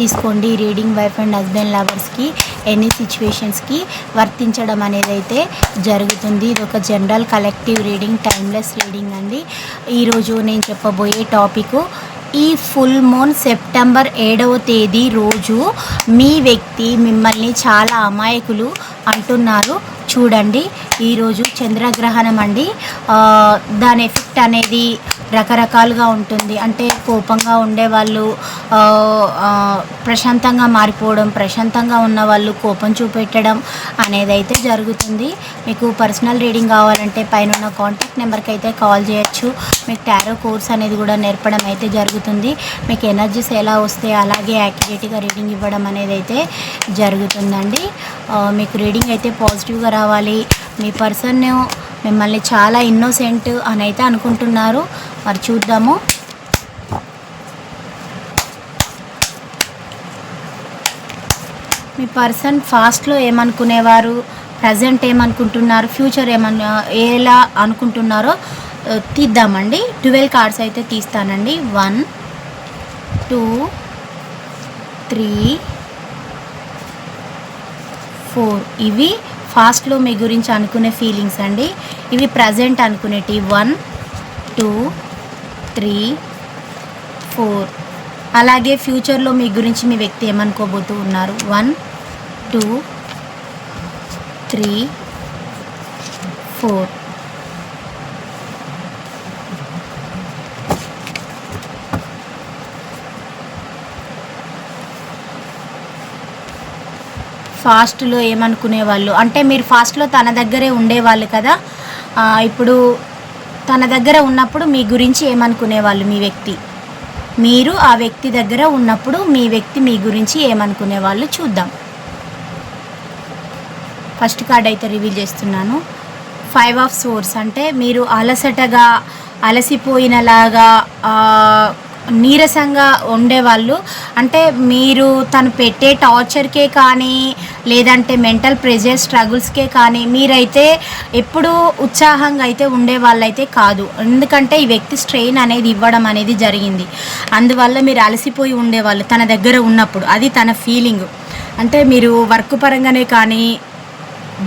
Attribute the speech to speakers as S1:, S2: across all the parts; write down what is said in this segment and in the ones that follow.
S1: తీసుకోండి reading wife and husband లవర్స్కి any సిచ్యువేషన్స్కి వర్తించడం అనేది అయితే జరుగుతుంది. ఇది ఒక general collective reading timeless reading అండి. ఈరోజు నేను చెప్పబోయే టాపిక్ ఈ ఫుల్ మూన్ సెప్టెంబర్ ఏడవ తేదీ రోజు మీ వ్యక్తి మిమ్మల్ని చాలా అమాయకులు అంటున్నారు. చూడండి ఈరోజు చంద్రగ్రహణం అండి. దాని ఎఫెక్ట్ అనేది రకరకాలుగా ఉంటుంది. అంటే కోపంగా ఉండేవాళ్ళు ప్రశాంతంగా మారిపోవడం ప్రశాంతంగా ఉన్న వాళ్ళు కోపం చూపెట్టడం అనేది అయితే జరుగుతుంది. మీకు పర్సనల్ రీడింగ్ కావాలంటే పైన ఉన్న కాంటాక్ట్ నెంబర్కి అయితే కాల్ చేయొచ్చు. మీకు టారో కోర్స్ అనేది కూడా నేర్పడం అయితే జరుగుతుంది. మీకు ఎనర్జీస్ ఎలా వస్తే అలాగే యాక్యురేట్గా రీడింగ్ ఇవ్వడం అనేది అయితే జరుగుతుందండి మీకు రీడింగ్ అయితే పాజిటివ్గా రావాలి. మీ పర్సన్ మిమ్మల్ని చాలా ఇన్నోసెంట్ అని అయితే అనుకుంటున్నారు. మరి చూద్దాము. మీ పర్సన్ ఫాస్ట్లో ఏమనుకునేవారు? ప్రజెంట్ ఏమనుకుంటున్నారు? ఫ్యూచర్ ఏమన్నా ఎలా అనుకుంటున్నారో తీద్దామండి. ట్వెల్వ్ కార్డ్స్ అయితే తీస్తానండి. One two three four. ఇవి ఫాస్ట్లో మీ గురించి అనుకునే ఫీలింగ్స్ అండి. ఇవి ప్రజెంట్ అనుకునేటి వన్ టూ త్రీ ఫోర్. అలాగే ఫ్యూచర్లో మీ గురించి మీ వ్యక్తి ఏమనుకోబోతూ ఉన్నారు? One two three four. ఫాస్ట్లో ఏమనుకునేవాళ్ళు? అంటే మీరు ఫాస్ట్లో తన దగ్గరే ఉండేవాళ్ళు కదా? ఇప్పుడు తన దగ్గర ఉన్నప్పుడు మీ గురించి ఏమనుకునేవాళ్ళు మీ వ్యక్తి? మీరు ఆ వ్యక్తి దగ్గర ఉన్నప్పుడు మీ వ్యక్తి మీ గురించి ఏమనుకునేవాళ్ళు చూద్దాం. ఫస్ట్ కార్డ్ అయితే రివీల్ చేస్తున్నాను. ఫైవ్ ఆఫ్ సోర్స్ అంటే మీరు అలసటగా అలసిపోయినలాగా నీరసంగా ఉండేవాళ్ళు. అంటే మీరు తను పెట్టే టార్చర్కే కానీ లేదంటే మెంటల్ ప్రెజర్ స్ట్రగుల్స్కే కానీ మీరైతే ఎప్పుడూ ఉత్సాహంగా అయితే ఉండేవాళ్ళైతే కాదు. ఎందుకంటే ఈ వ్యక్తి స్ట్రెయిన్ అనేది ఇవ్వడం అనేది జరిగింది. అందువల్ల మీరు అలసిపోయి ఉండేవాళ్ళు తన దగ్గర ఉన్నప్పుడు. అది తన ఫీలింగ్ అంటే మీరు వర్క్ పరంగానే కానీ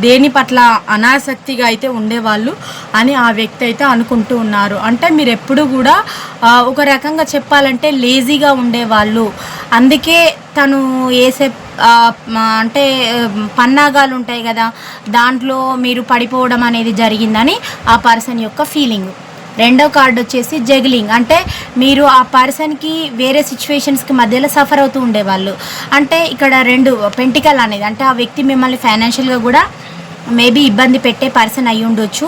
S1: దేని పట్ల అనాసక్తిగా అయితే ఉండేవాళ్ళు అని ఆ వ్యక్తి అయితే అనుకుంటూ ఉన్నారు. అంటే మీరు ఎప్పుడు కూడా ఒక రకంగా చెప్పాలంటే లేజీగా ఉండేవాళ్ళు. అందుకే తను వేసే అంటే పన్నాగాలు ఉంటాయి కదా దాంట్లో మీరు పడిపోవడం అనేది జరిగిందని ఆ పర్సన్ యొక్క ఫీలింగ్. రెండో కార్డు వచ్చేసి జగ్లింగ్. అంటే మీరు ఆ పర్సన్కి వేరే సిచ్యువేషన్స్కి మధ్యలో సఫర్ అవుతూ ఉండేవాళ్ళు. అంటే ఇక్కడ రెండు పెంటికల్ అనేది అంటే ఆ వ్యక్తి మిమ్మల్ని ఫైనాన్షియల్గా కూడా మేబీ ఇబ్బంది పెట్టే పర్సన్ అయి ఉండొచ్చు.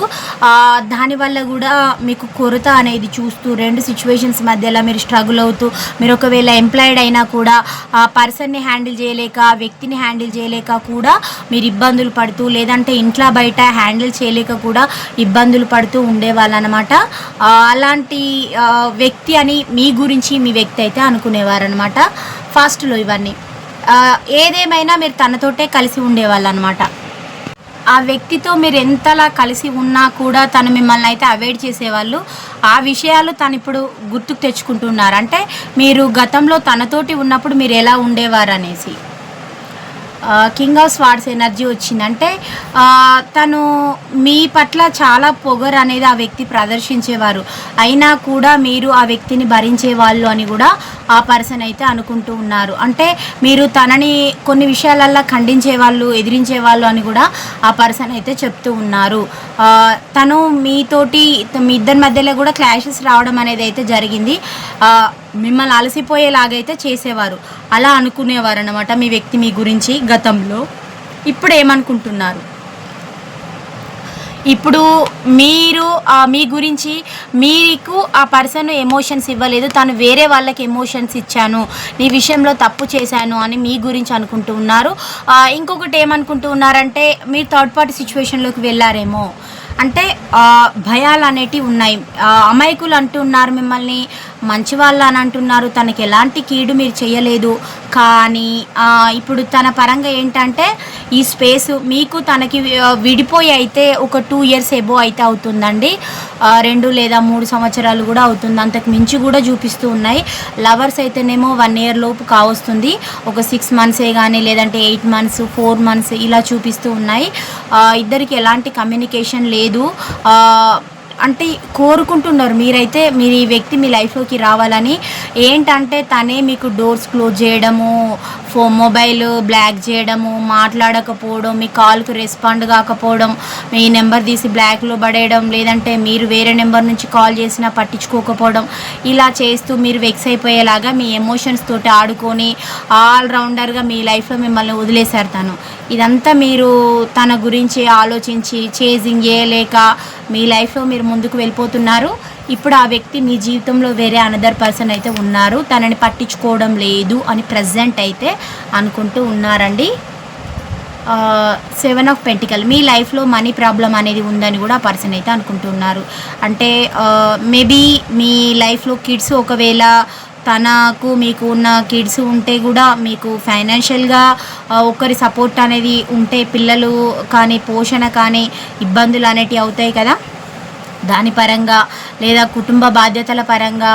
S1: దానివల్ల కూడా మీకు కొరత అనేది చూస్తూ రెండు సిచ్యువేషన్స్ మధ్యలో మీరు స్ట్రగుల్ అవుతూ మీరు ఒకవేళ ఎంప్లాయిడ్ అయినా కూడా ఆ పర్సన్ని హ్యాండిల్ చేయలేక ఆ వ్యక్తిని హ్యాండిల్ చేయలేక కూడా మీరు ఇబ్బందులు పడుతూ లేదంటే ఇంట్లో బయట హ్యాండిల్ చేయలేక కూడా ఇబ్బందులు పడుతూ ఉండేవాళ్ళు అనమాట అలాంటి వ్యక్తి అని మీ గురించి మీ వ్యక్తి అయితే అనుకునేవారనమాట. ఫాస్ట్లో ఇవన్నీ. ఏదేమైనా మీరు తనతోటే కలిసి ఉండేవాళ్ళు అనమాట ఆ వ్యక్తితో మీరు ఎంతలా కలిసి ఉన్నా కూడా తను మిమ్మల్ని అయితే అవాయిడ్ చేసేవాళ్ళు. ఆ విషయాలు తను ఇప్పుడు గుర్తుకు తెచ్చుకుంటున్నారు. అంటే మీరు గతంలో తనతోటి ఉన్నప్పుడు మీరు ఎలా ఉండేవారు అనేసి కింగ్ ఆఫ్ స్వార్డ్స్ ఎనర్జీ వచ్చిందంటే తను మీ పట్ల చాలా పొగరు అనేది ఆ వ్యక్తి ప్రదర్శించేవారు. అయినా కూడా మీరు ఆ వ్యక్తిని భరించే వాళ్ళు అని కూడా ఆ పర్సన్ అయితే అనుకుంటూ ఉన్నారు. అంటే మీరు తనని కొన్ని విషయాలల్లో ఖండించే వాళ్ళు ఎదిరించే వాళ్ళు అని కూడా ఆ పర్సన్ అయితే చెప్తూ ఉన్నారు. తను మీతోటి మీ ఇద్దరి మధ్యలో కూడా క్లాషెస్ రావడం అనేది అయితే జరిగింది. మిమ్మల్ని అలసిపోయేలాగైతే చేసేవారు. అలా అనుకునేవారు అనమాట మీ వ్యక్తి మీ గురించి గతంలో. ఇప్పుడు ఏమనుకుంటున్నారు? ఇప్పుడు మీరు మీ గురించి మీకు ఆ పర్సన్ ఎమోషన్స్ ఇవ్వలేదు. తను వేరే వాళ్ళకి ఎమోషన్స్ ఇచ్చాను. నీ విషయంలో తప్పు చేశాను అని మీ గురించి అనుకుంటూ ఉన్నారు. ఇంకొకటి ఏమనుకుంటూ ఉన్నారంటే మీరు థర్డ్ పార్టీ సిచ్యువేషన్లోకి వెళ్ళారేమో. అంటే భయాలు అనేటివి ఉన్నాయి. అమాయకులు అంటున్నారు మిమ్మల్ని. మంచి వాళ్ళు అని అంటున్నారు తనకి ఎలాంటి కీడు మీరు చేయలేదు. కానీ ఇప్పుడు తన పరంగా ఏంటంటే ఈ స్పేస్ మీకు తనకి విడిపోయి అయితే ఒక టూ ఇయర్స్ ఎబో అయితే అవుతుందండి. రెండు లేదా మూడు సంవత్సరాలు కూడా అవుతుంది. అంతకు మించి కూడా చూపిస్తూ ఉన్నాయి. లవర్స్ అయితేనేమో వన్ ఇయర్ లోపు కావస్తుంది. ఒక సిక్స్ మంత్సే కానీ లేదంటే ఎయిట్ మంత్స్ ఫోర్ మంత్స్ ఇలా చూపిస్తూ ఉన్నాయి. ఇద్దరికి ఎలాంటి కమ్యూనికేషన్ లేదు. అంటే కోరుకుంటున్నారు. మీరైతే మీరు ఈ వ్యక్తి మీ లైఫ్లోకి రావాలని. ఏంటంటే తనే మీకు డోర్స్ క్లోజ్ చేయడము ఫో మొబైల్ బ్లాక్ చేయడము మాట్లాడకపోవడం మీ కాల్కి రెస్పాండ్ కాకపోవడం మీ నెంబర్ తీసి బ్లాక్లో పడేయడం లేదంటే మీరు వేరే నెంబర్ నుంచి కాల్ చేసినా పట్టించుకోకపోవడం ఇలా చేస్తూ మీరు వెక్స్ అయిపోయేలాగా మీ ఎమోషన్స్ తోటి ఆడుకొని ఆల్రౌండర్గా మీ లైఫ్లో మిమ్మల్ని వదిలేశారు తను. ఇదంతా మీరు తన గురించి ఆలోచించి చేజింగ్ చేయలేక మీ లైఫ్లో మీరు ముందుకు వెళ్ళిపోతున్నారు. ఇప్పుడు ఆ వ్యక్తి మీ జీవితంలో వేరే అనదర్ పర్సన్ అయితే ఉన్నారు. తనని పట్టించుకోవడం లేదు అని ప్రజెంట్ అయితే అనుకుంటూ ఉన్నారండి. సెవెన్ ఆఫ్ పెంటికల్ మీ లైఫ్లో మనీ ప్రాబ్లం అనేది ఉందని కూడా ఆ పర్సన్ అయితే అనుకుంటున్నారు అంటే మేబీ మీ లైఫ్లో కిడ్స్ ఒకవేళ తనకు మీకు ఉన్న కిడ్స్ ఉంటే కూడా మీకు ఫైనాన్షియల్గా ఒకరి సపోర్ట్ అనేది ఉంటే పిల్లలు కానీ పోషణ కానీ ఇబ్బందులు అనేటివి అవుతాయి కదా. దాని పరంగా లేదా కుటుంబ బాధ్యతల పరంగా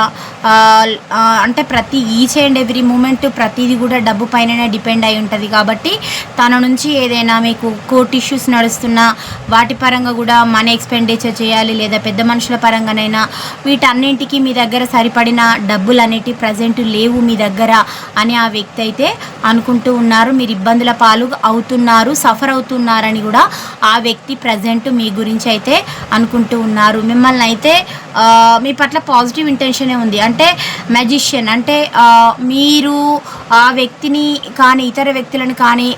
S1: అంటే ప్రతి ఈచ్ అండ్ ఎవ్రీ మూమెంట్ ప్రతిదీ కూడా డబ్బు పైననే డిపెండ్ అయి ఉంటుంది. కాబట్టి తన నుంచి ఏదైనా మీకు కోర్ట్ ఇష్యూస్ నడుస్తున్నా వాటి పరంగా కూడా మనీ ఎక్స్పెండిచర్ చేయాలి లేదా పెద్ద మనుషుల పరంగానైనా వీటన్నింటికి మీ దగ్గర సరిపడిన డబ్బులు అనేటివి ప్రజెంట్ లేవు మీ దగ్గర అని ఆ వ్యక్తి అయితే అనుకుంటూ ఉన్నారు. మీరు ఇబ్బందుల పాలు అవుతున్నారు సఫర్ అవుతున్నారని కూడా ఆ వ్యక్తి ప్రజెంట్ మీ గురించి అయితే అనుకుంటూ ఉన్నారు. మిమ్మల్ని అయితే మీ పట్ల పాజిటివ్ ఇంటెన్షనే ఉంది. అంటే మ్యాజిషియన్ అంటే మీరు ఆ వ్యక్తిని కానీ ఇతర వ్యక్తులను కానీ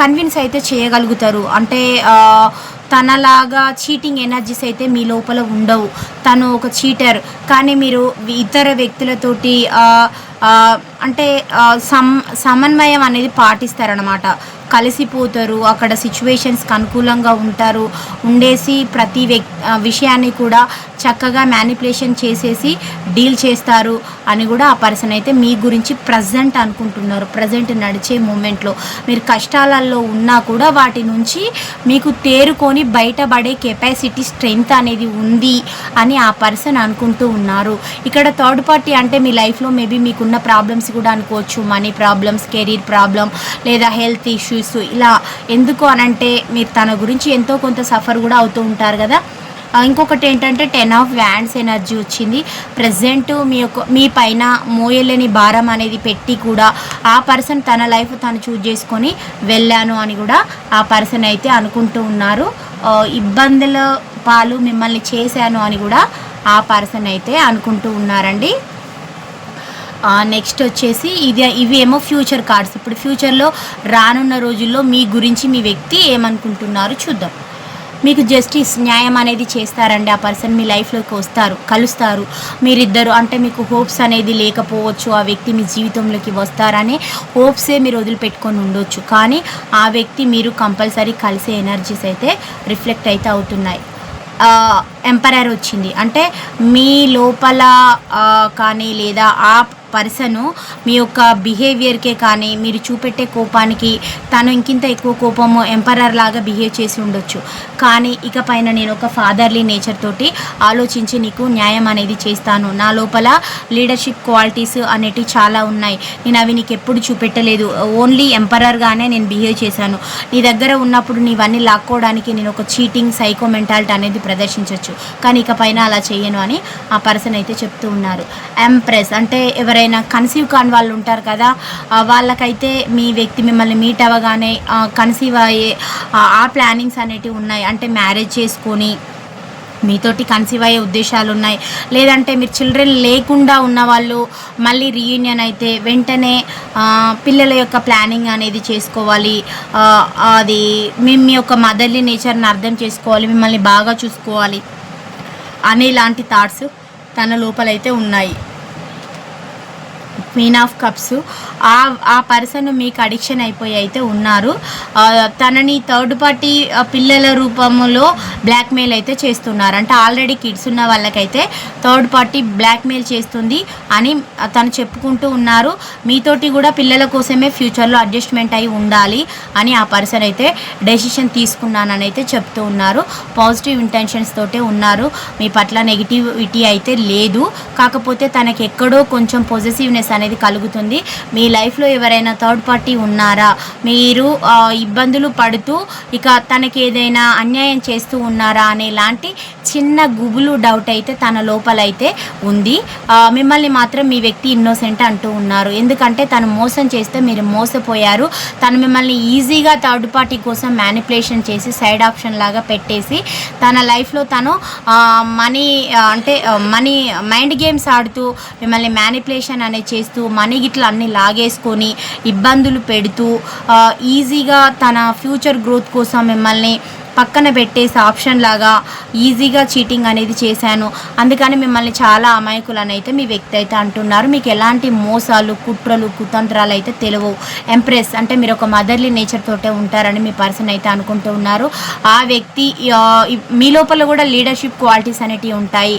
S1: కన్విన్స్ అయితే చేయగలుగుతారు. అంటే తనలాగా చీటింగ్ ఎనర్జీస్ అయితే మీ లోపల ఉండవు. తను ఒక చీటర్ కానీ మీరు ఇతర వ్యక్తులతోటి అంటే ఆ, సమ్ సమన్వయం అనేది పాటిస్తారనమాట కలిసిపోతారు. అక్కడ సిచ్యువేషన్స్కి అనుకూలంగా ఉంటారు. ఉండేసి ప్రతి వ్యక్ విషయాన్ని కూడా చక్కగా మ్యానిపులేషన్ చేసేసి డీల్ చేస్తారు అని కూడా ఆ పర్సన్ అయితే మీ గురించి ప్రజెంట్ అనుకుంటున్నారు. ప్రజెంట్ నడిచే మూమెంట్లో మీరు కష్టాలలో ఉన్నా కూడా వాటి నుంచి మీకు తేరుకొని బయటపడే కెపాసిటీ స్ట్రెంగ్త్ అనేది ఉంది అని ఆ పర్సన్ అనుకుంటూ ఉన్నారు. ఇక్కడ థర్డ్ పార్టీ అంటే మీ లైఫ్లో మేబీ మీకున్న ప్రాబ్లమ్స్ కూడా అనుకోవచ్చు. మనీ ప్రాబ్లమ్స్ కెరీర్ ప్రాబ్లం లేదా హెల్త్ ఇష్యూస్ ఇలా ఎందుకు అనంటే మీరు తన గురించి ఎంతో కొంత సఫర్ కూడా అవుతూ ఉంటారు కదా. ఇంకొకటి ఏంటంటే టెన్ ఆఫ్ వ్యాండ్స్ ఎనర్జీ వచ్చింది. ప్రజెంట్ మీ యొక్క మీ పైన మోయలేని భారం అనేది పెట్టి కూడా ఆ పర్సన్ తన లైఫ్ తను చూజ్ చేసుకొని వెళ్ళాను అని కూడా ఆ పర్సన్ అయితే అనుకుంటూ ఉన్నారు. ఇబ్బందుల పాలు మిమ్మల్ని చేశాను అని కూడా ఆ పర్సన్ అయితే అనుకుంటూ ఉన్నారండి. నెక్స్ట్ వచ్చేసి ఇది ఇవి ఏమో ఫ్యూచర్ కార్డ్స్. ఇప్పుడు ఫ్యూచర్లో రానున్న రోజుల్లో మీ గురించి మీ వ్యక్తి ఏమనుకుంటున్నారు చూద్దాం. మీకు జస్టిస్ న్యాయం అనేది చేస్తారండి. ఆ పర్సన్ మీ లైఫ్లోకి వస్తారు కలుస్తారు. మీరిద్దరు అంటే మీకు హోప్స్ అనేది లేకపోవచ్చు. ఆ వ్యక్తి మీ జీవితంలోకి వస్తారని హోప్సే మీరు వదిలిపెట్టుకొని ఉండొచ్చు. కానీ ఆ వ్యక్తి మీరు కంపల్సరీ కలిసే ఎనర్జీస్ అయితే రిఫ్లెక్ట్ అయితే అవుతున్నాయి. ఎంపరర్ వచ్చింది. అంటే మీ లోపల కానీ లేదా ఆ పర్సను మీ యొక్క బిహేవియర్కే కానీ మీరు చూపెట్టే కోపానికి తను ఇంకింత ఎక్కువ కోపము ఎంపరర్ లాగా బిహేవ్ చేసి ఉండొచ్చు. కానీ ఇక పైన నేను ఒక ఫాదర్లీ నేచర్ తోటి ఆలోచించి నీకు న్యాయం అనేది చేస్తాను. నా లోపల లీడర్షిప్ క్వాలిటీస్ అనేటివి చాలా ఉన్నాయి. నేను అవి నీకు ఎప్పుడు చూపెట్టలేదు. ఓన్లీ ఎంపరర్గానే నేను బిహేవ్ చేశాను. నీ దగ్గర ఉన్నప్పుడు నీవన్నీ లాక్కోవడానికి నేను ఒక చీటింగ్ సైకో మెంటాలిటీ అనేది ప్రదర్శించవచ్చు కానీ ఇక పైన అలా చేయను అని ఆ పర్సన్ అయితే చెప్తూ ఉన్నారు. ఎంప్రెస్ అంటే ఎవరైనా కన్సీవ్ కాని వాళ్ళు ఉంటారు కదా వాళ్ళకైతే మీ వ్యక్తి మిమ్మల్ని మీట్ అవ్వగానే కన్సీవ్ అయ్యే ఆ- ప్లానింగ్స్ అనేటివి ఉన్నాయి. అంటే మ్యారేజ్ చేసుకొని మీతోటి కన్సీవ్ అయ్యే ఉద్దేశాలు ఉన్నాయి. లేదంటే మీరు చిల్డ్రన్ లేకుండా ఉన్న వాళ్ళు మళ్ళీ రీయూనియన్ అయితే వెంటనే పిల్లల యొక్క ప్లానింగ్ అనేది చేసుకోవాలి. అది మేము మీ యొక్క మదర్లీ నేచర్ని అర్థం చేసుకోవాలి మిమ్మల్ని బాగా చూసుకోవాలి అనే లాంటి థాట్స్ తన లోపలైతే ఉన్నాయి. క్వీన్ ఆఫ్ కప్స్ ఆ ఆ పర్సన్ మీకు అడిక్షన్ అయిపోయి అయితే ఉన్నారు. తనని థర్డ్ పార్టీ పిల్లల రూపంలో బ్లాక్మెయిల్ అయితే చేస్తున్నారు. అంటే ఆల్రెడీ కిడ్స్ ఉన్న వాళ్ళకైతే థర్డ్ పార్టీ బ్లాక్మెయిల్ చేస్తుంది అని తను చెప్పుకుంటూ ఉన్నారు. మీతోటి కూడా పిల్లల కోసమే ఫ్యూచర్లో అడ్జస్ట్మెంట్ అయి ఉండాలి అని ఆ పర్సన్ అయితే డెసిషన్ తీసుకున్నానని అయితే చెప్తూ ఉన్నారు. పాజిటివ్ ఇంటెన్షన్స్ తోటే ఉన్నారు. మీ పట్ల నెగిటివిటీ అయితే లేదు. కాకపోతే తనకి ఎక్కడో కొంచెం పాజిటివ్నెస్ అనేది కలుగుతుంది. మీ మీ లైఫ్లో ఎవరైనా థర్డ్ పార్టీ ఉన్నారా? మీరు ఇబ్బందులు పడుతూ ఇక తనకి ఏదైనా అన్యాయం చేస్తూ ఉన్నారా అనే లాంటి చిన్న గుబులు డౌట్ అయితే తన లోపలైతే ఉంది. మిమ్మల్ని మాత్రం మీ వ్యక్తి ఇన్నోసెంట్ అంటూ ఉన్నారు. ఎందుకంటే తను మోసం చేస్తే మీరు మోసపోయారు. తను మిమ్మల్ని ఈజీగా థర్డ్ పార్టీ కోసం మ్యానిపులేషన్ చేసి సైడ్ ఆప్షన్ లాగా పెట్టేసి తన లైఫ్లో తను మనీ అంటే మనీ మైండ్ గేమ్స్ ఆడుతూ మిమ్మల్ని మ్యానిపులేషన్ అనేది చేస్తూ మనీ గిట్లా అన్ని లాగేసుకొని ఇబ్బందులు పెడుతూ ఈజీగా తన ఫ్యూచర్ గ్రోత్ కోసం మిమ్మల్ని పక్కన పెట్టేసి ఆప్షన్ లాగా ఈజీగా చీటింగ్ అనేది చేశాను. అందుకని మిమ్మల్ని చాలా అమాయకులని అయితే మీ వ్యక్తి అయితే అంటున్నారు. మీకు ఎలాంటి మోసాలు కుట్రలు కుతంత్రాలు అయితే తెలియవు. ఎంప్రెస్ అంటే మీరు ఒక మదర్లీ నేచర్ తోటే ఉంటారని మీ పర్సన్ అయితే అనుకుంటూ ఉన్నారు. ఆ వ్యక్తి మీ లోపల కూడా లీడర్షిప్ క్వాలిటీస్ అనేటివి ఉంటాయి.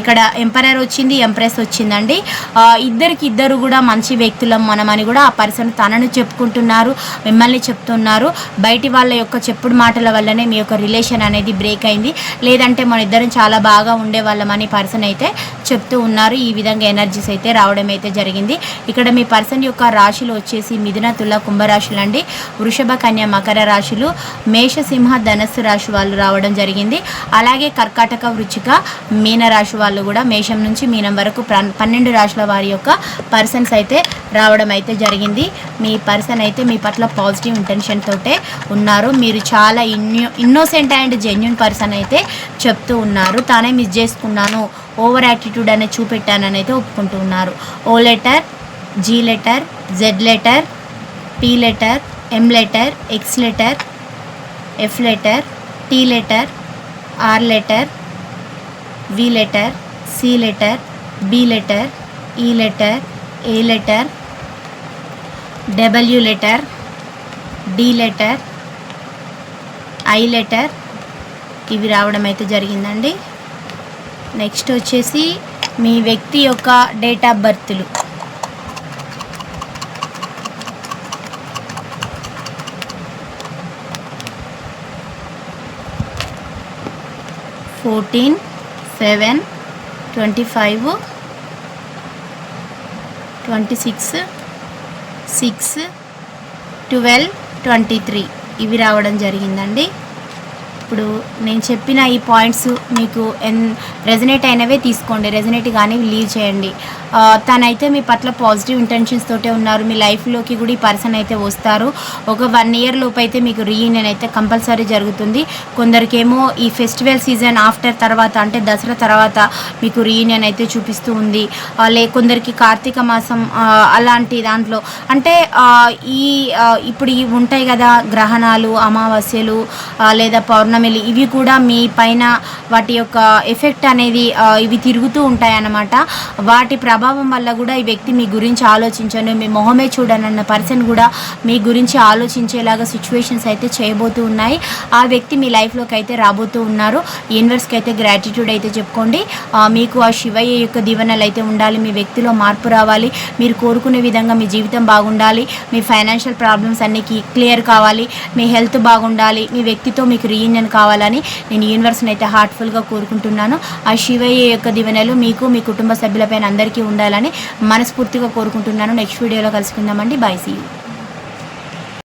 S1: ఇక్కడ ఎంపరర్ వచ్చింది ఎంప్రెస్ వచ్చిందండి. ఇద్దరికి ఇద్దరు కూడా మంచి వ్యక్తులం మనమని కూడా ఆ పర్సన్ తనను చెప్పుకుంటున్నారు మిమ్మల్ని చెప్తున్నారు. బయటి వాళ్ళ యొక్క చెప్పుడు మాటల వల్లనే మీ యొక్క రిలేషన్ అనేది బ్రేక్ అయింది. లేదంటే మన ఇద్దరం చాలా బాగా ఉండేవాళ్ళమని పర్సన్ అయితే చెప్తూ ఉన్నారు. ఈ విధంగా ఎనర్జీస్ అయితే రావడం అయితే జరిగింది. ఇక్కడ మీ పర్సన్ యొక్క రాశులు వచ్చేసి మిథున తుల కుంభరాశులు అండి. వృషభ కన్య మకర రాశులు మేషసింహ ధనస్సు రాశి వాళ్ళు రావడం జరిగింది. అలాగే కర్కాటక వృచ్చిక మీన రాశి వాళ్ళు కూడా మేషం నుంచి మీనం వరకు పన్నెండు రాశుల వారి యొక్క పర్సన్స్ అయితే రావడం అయితే జరిగింది. మీ పర్సన్ అయితే మీ పట్ల పాజిటివ్ ఇంటెన్షన్ తోటే ఉన్నారు. మీరు చాలా ఇన్యూ ఇన్నోసెంట్ అండ్ జెన్యున్ పర్సన్ అయితే చెప్తూ ఉన్నారు. తానే మిస్ చేసుకున్నాను. ఓవర్ యాటిట్యూడ్ అనేది చూపెట్టానని అయితే ఒప్పుకుంటూ ఉన్నారు. O letter G letter Z letter P letter M letter X letter F letter T letter R letter V letter C letter B letter E letter A letter W letter D letter I letter. ఇవి రావడం అయితే జరిగిందండి. Next వచ్చేసి మీ వ్యక్తి యొక్క date of బర్త్లు. Fourteen seven twenty five twenty six six twelve twenty three. ఇవి రావడం జరిగిందండి. ఇప్పుడు నేను చెప్పిన ఈ పాయింట్స్ మీకు ఎన్ రెజనేట్ అయినవే తీసుకోండి రెజనేట్ కానీ లీవ్ చేయండి. తనైతే మీ పట్ల పాజిటివ్ ఇంటెన్షన్స్ తోటే ఉన్నారు మీ లైఫ్లోకి కూడా ఈ పర్సన్ అయితే వస్తారు. ఒక వన్ ఇయర్ లోపు అయితే మీకు రీయూనియన్ అయితే కంపల్సరీ జరుగుతుంది. కొందరికేమో ఈ ఫెస్టివల్ సీజన్ ఆఫ్టర్ తర్వాత అంటే దసరా తర్వాత మీకు రీయూనియన్ అయితే చూపిస్తూ ఉంది. లే కొందరికి కార్తీక మాసం అలాంటి దాంట్లో అంటే ఈ ఇప్పుడు ఇవి ఉంటాయి కదా గ్రహణాలు అమావాస్యలు లేదా పౌర్ణమి ఫ్యామిలీ ఇవి కూడా మీ పైన వాటి యొక్క ఎఫెక్ట్ అనేది ఇవి తిరుగుతూ ఉంటాయి అన్నమాట వాటి ప్రభావం వల్ల కూడా ఈ వ్యక్తి మీ గురించి ఆలోచించను మీ మొహమే చూడనన్న పర్సన్ కూడా మీ గురించి ఆలోచించేలాగా సిచ్యువేషన్స్ అయితే చేయబోతూ ఉన్నాయి. ఆ వ్యక్తి మీ లైఫ్లోకి అయితే రాబోతూ ఉన్నారు. యూనివర్స్కి అయితే గ్రాటిట్యూడ్ అయితే చెప్పుకోండి. మీకు ఆ శివయ్య యొక్క దీవెనలు అయితే ఉండాలి. మీ వ్యక్తిలో మార్పు రావాలి. మీరు కోరుకునే విధంగా మీ జీవితం బాగుండాలి. మీ ఫైనాన్షియల్ ప్రాబ్లమ్స్ అన్నీ క్లియర్ కావాలి. మీ హెల్త్ బాగుండాలి. మీ వ్యక్తితో మీకు రీయూనియన్ కావాలని నేను యూనివర్స్ని అయితే హార్ట్ఫుల్గా కోరుకుంటున్నాను. ఆ శివయ్య యొక్క దీవెనలు మీకు మీ కుటుంబ సభ్యులపైన అందరికీ ఉండాలని మనస్ఫూర్తిగా కోరుకుంటున్నాను. నెక్స్ట్ వీడియోలో కలుసుకుందామండి. Bye see you